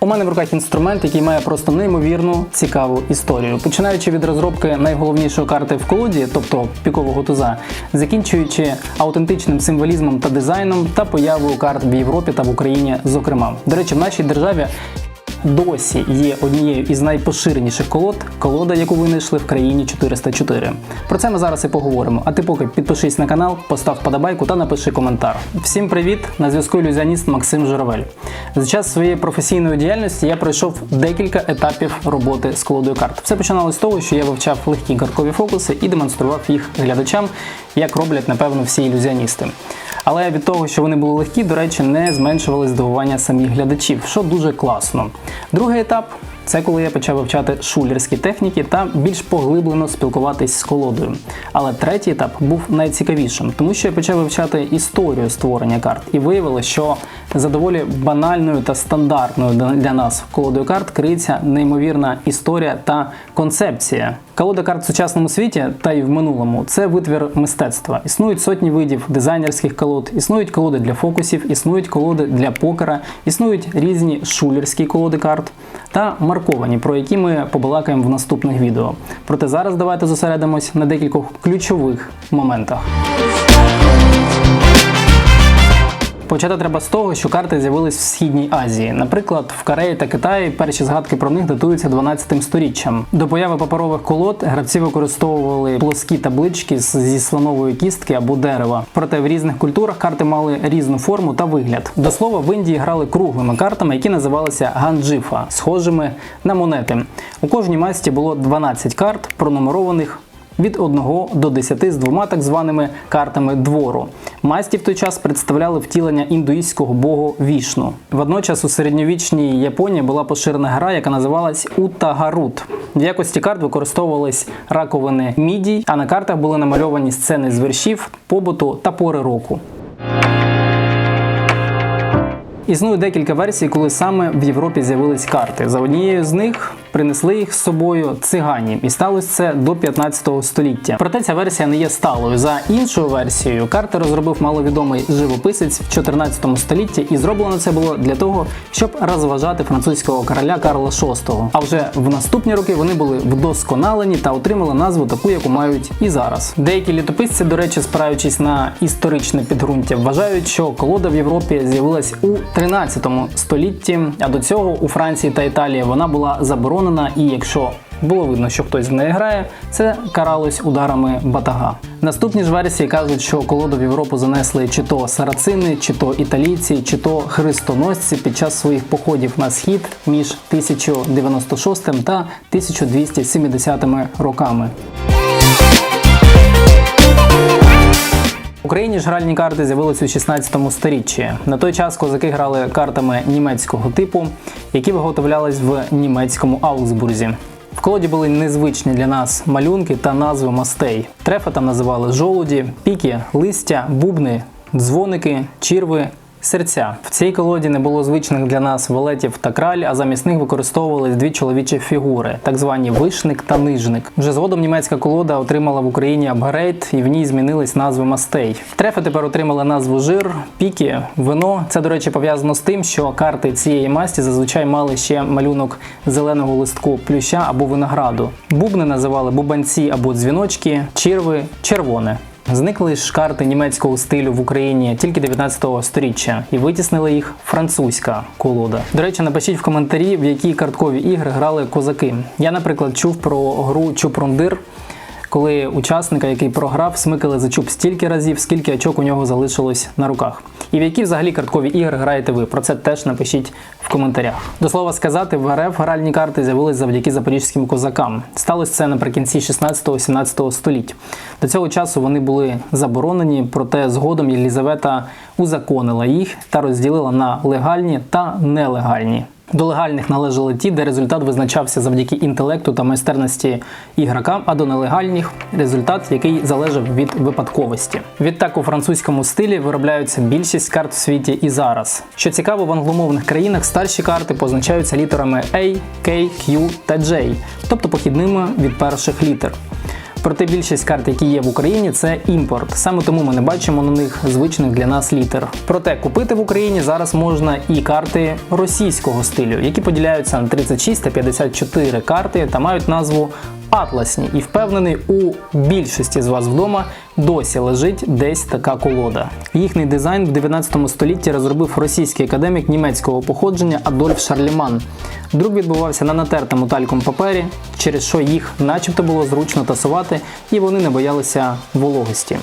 У мене в руках інструмент, який має просто неймовірну цікаву історію, починаючи від розробки найголовнішої карти в колоді, тобто пікового туза, закінчуючи аутентичним символізмом та дизайном та появою карт в Європі та в Україні, зокрема. До речі, в нашій державі досі є однією із найпоширеніших колод, колода, яку винайшли в країні 404. Про це ми зараз і поговоримо. А ти поки підпишись на канал, постав подобайку та напиши коментар. Всім привіт! На зв'язку ілюзіоніст Максим Журавель. За час своєї професійної діяльності я пройшов декілька етапів роботи з колодою карт. Все починалося з того, що я вивчав легкі карткові фокуси і демонстрував їх глядачам, як роблять, напевно, всі ілюзіоністи. Але від того, що вони були легкі, до речі, не зменшували здивування самих глядачів, що дуже класно. Другий етап це коли я почав вивчати шулерські техніки та більш поглиблено спілкуватись з колодою. Але третій етап був найцікавішим, тому що я почав вивчати історію створення карт і виявилося, що за доволі банальною та стандартною для нас колодою карт криється неймовірна історія та концепція. Колода карт в сучасному світі та й в минулому це витвір мистецтва. Існують сотні видів дизайнерських колод, існують колоди для фокусів, існують колоди для покера, існують різні шулерські колоди карт та марковані, про які ми побалакаємо в наступних відео. Проте зараз давайте зосередимось на декількох ключових моментах. Почати треба з того, що карти з'явились в Східній Азії. Наприклад, в Кореї та Китаї перші згадки про них датуються 12 сторіччям. До появи паперових колод гравці використовували плоскі таблички зі слонової кістки або дерева. Проте в різних культурах карти мали різну форму та вигляд. До слова, в Індії грали круглими картами, які називалися ганджифа, схожими на монети. У кожній масті було 12 карт, пронумерованих від 1 до 10 з двома так званими картами двору. Масті в той час представляли втілення індуїстського богу Вішну. Водночас у середньовічній Японії була поширена гра, яка називалась Утагарут. В якості карт використовувались раковини мідій, а на картах були намальовані сцени з вершів, побуту та пори року. Існує декілька версій, коли саме в Європі з'явились карти. За однією з них принесли їх з собою цигані, і сталося це до 15 століття. Проте ця версія не є сталою. За іншою версією, карти розробив маловідомий живописець в 14 столітті, і зроблено це було для того, щоб розважати французького короля Карла VI. А вже в наступні роки вони були вдосконалені та отримали назву таку, яку мають і зараз. Деякі літописці, до речі, спираючись на історичне підґрунтя, вважають, що колода в Європі з'явилась у 13 столітті, а до цього у Франції та Італії вона була заборонена, і якщо було видно, що хтось в неї грає, це каралось ударами батага. Наступні ж версії кажуть, що колоду в Європу занесли чи то сарацини, чи то італійці, чи то хрестоносці під час своїх походів на схід між 1096 та 1270 роками. Україні ж гральні карти з'явилися у 16 сторіччі. На той час козаки грали картами німецького типу, які виготовлялись в німецькому Аугсбурзі. В колоді були незвичні для нас малюнки та назви мастей. Трефа там називали жолуді, піки, листя, бубни, дзвоники, чірви. Серця в цій колоді не було звичних для нас валетів та краль, а замість них використовувались дві чоловічі фігури, так звані вишник та нижник. Вже згодом німецька колода отримала в Україні апгрейд, і в ній змінились назви мастей. Трефи тепер отримали назву жир, піки, вино. Це, до речі, пов'язано з тим, що карти цієї масті зазвичай мали ще малюнок зеленого листку плюща або винограду. Бубни називали бубанці або дзвіночки, чірви червоне. Зникли ж карти німецького стилю в Україні тільки 19 століття і витіснила їх французька колода. До речі, напишіть в коментарі, в які карткові ігри грали козаки. Я, наприклад, чув про гру Чупрундир, коли учасника, який програв, смикали за чуб стільки разів, скільки очок у нього залишилось на руках. І в які взагалі карткові ігри граєте ви? Про це теж напишіть в коментарях. До слова сказати, в РФ гральні карти з'явились завдяки запорізьким козакам. Сталося це наприкінці 16-17 століть. До цього часу вони були заборонені, проте згодом Єлізавета узаконила їх та розділила на легальні та нелегальні. До легальних належали ті, де результат визначався завдяки інтелекту та майстерності ігрока, а до нелегальних результат, який залежав від випадковості. Відтак у французькому стилі виробляються більшість карт в світі і зараз. Що цікаво, в англомовних країнах старші карти позначаються літерами A, K, Q та J, тобто похідними від перших літер. Проте більшість карт, які є в Україні, це імпорт. Саме тому ми не бачимо на них звичних для нас літер. Проте купити в Україні зараз можна і карти російського стилю, які поділяються на 36 та 54 карти та мають назву атласні. І впевнений, у більшості з вас вдома досі лежить десь така колода. Їхній дизайн в 19 столітті розробив російський академік німецького походження Адольф Шарліман. Друк відбувався на натертому тальком папері, через що їх начебто було зручно тасувати, і вони не боялися вологості.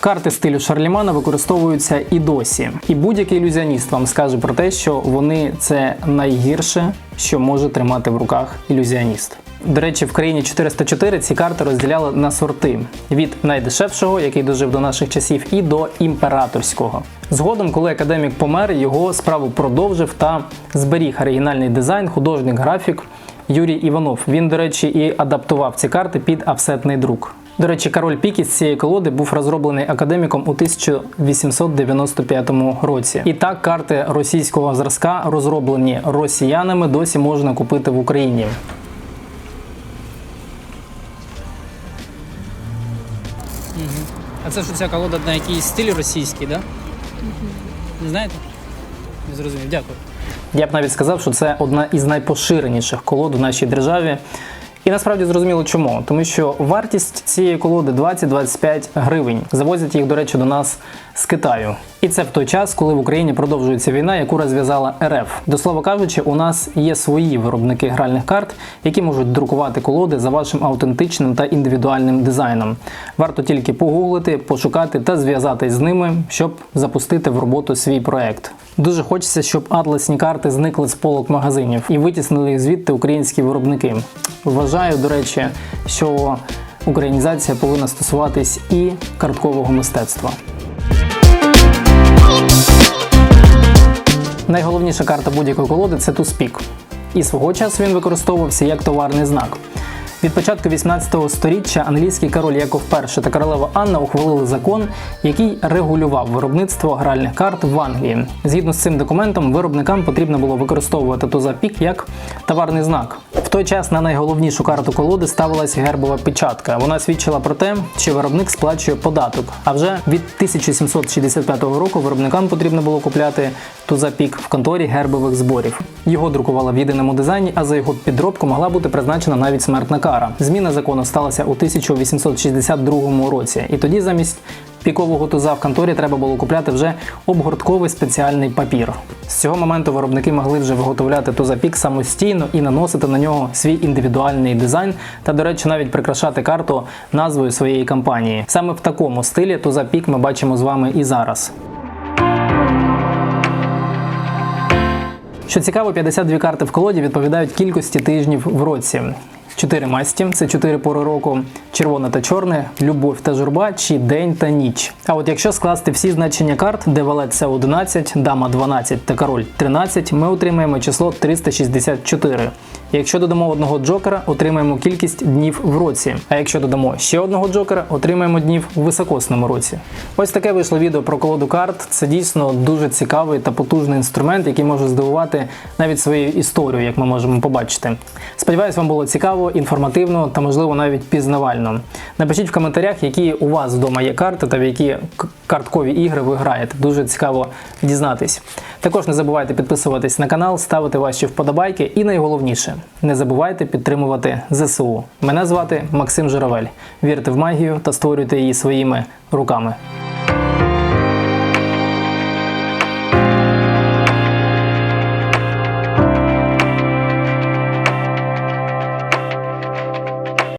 Карти стилю Шарлімана використовуються і досі. І будь-який ілюзіоніст вам скаже про те, що вони це найгірше, що може тримати в руках ілюзіоніст. До речі, в країні 404 ці карти розділяли на сорти від найдешевшого, який дожив до наших часів, і до імператорського. Згодом, коли академік помер, його справу продовжив та зберіг оригінальний дизайн, художник-графік Юрій Іванов. Він, до речі, і адаптував ці карти під офсетний друк. До речі, король піки з цієї колоди був розроблений академіком у 1895 році. І так, карти російського зразка, розроблені росіянами, досі можна купити в Україні. Це ж ця колода на якийсь стиль російський, да? Не знаєте? Не зрозумів, дякую. Я б навіть сказав, що це одна із найпоширеніших колод у нашій державі. І насправді зрозуміло чому. Тому що вартість цієї колоди 20-25 гривень. Завозять їх, до речі, до нас з Китаю. І це в той час, коли в Україні продовжується війна, яку розв'язала РФ. До слова кажучи, у нас є свої виробники гральних карт, які можуть друкувати колоди за вашим автентичним та індивідуальним дизайном. Варто тільки погуглити, пошукати та зв'язатись з ними, щоб запустити в роботу свій проект. Дуже хочеться, щоб атласні карти зникли з полок магазинів і витіснили їх звідти українські виробники. Вважаю, до речі, що українізація повинна стосуватись і карткового мистецтва. Найголовніша карта будь-якої колоди це туспік. І свого часу він використовувався як товарний знак. Від початку 18 століття англійський король Яков І та королева Анна ухвалили закон, який регулював виробництво гральних карт в Англії. Згідно з цим документом, виробникам потрібно було використовувати туза-пік як товарний знак. Той час на найголовнішу карту колоди ставилась гербова печатка. Вона свідчила про те, що виробник сплачує податок. А вже від 1765 року виробникам потрібно було купляти туза-пік в конторі гербових зборів. Його друкували в єдиному дизайні, а за його підробку могла бути призначена навіть смертна кара. Зміна закону сталася у 1862 році, і тоді замість пікового туза в конторі треба було купляти вже обгортковий спеціальний папір. З цього моменту виробники могли вже виготовляти туза-пік самостійно і наносити на нього свій індивідуальний дизайн та, до речі, навіть прикрашати карту назвою своєї компанії. Саме в такому стилі туза-пік ми бачимо з вами і зараз. Що цікаво, 52 карти в колоді відповідають кількості тижнів в році. Чотири масті це чотири пори року: червоне та чорне, любов та журба, чи день та ніч. А от якщо скласти всі значення карт, де валет це 11, дама 12 та король 13, ми отримаємо число 364. Якщо додамо одного джокера, отримаємо кількість днів в році. А якщо додамо ще одного джокера, отримаємо днів в високосному році. Ось таке вийшло відео про колоду карт. Це дійсно дуже цікавий та потужний інструмент, який може здивувати навіть своєю історією, як ми можемо побачити. Сподіваюсь, вам було цікаво, інформативно та можливо навіть пізнавально. Напишіть в коментарях, які у вас вдома є карти та в які карткові ігри ви граєте. Дуже цікаво дізнатись. Також не забувайте підписуватись на канал, ставити ваші вподобайки і найголовніше не забувайте підтримувати ЗСУ. Мене звати Максим Журавель. Вірте в магію та створюйте її своїми руками.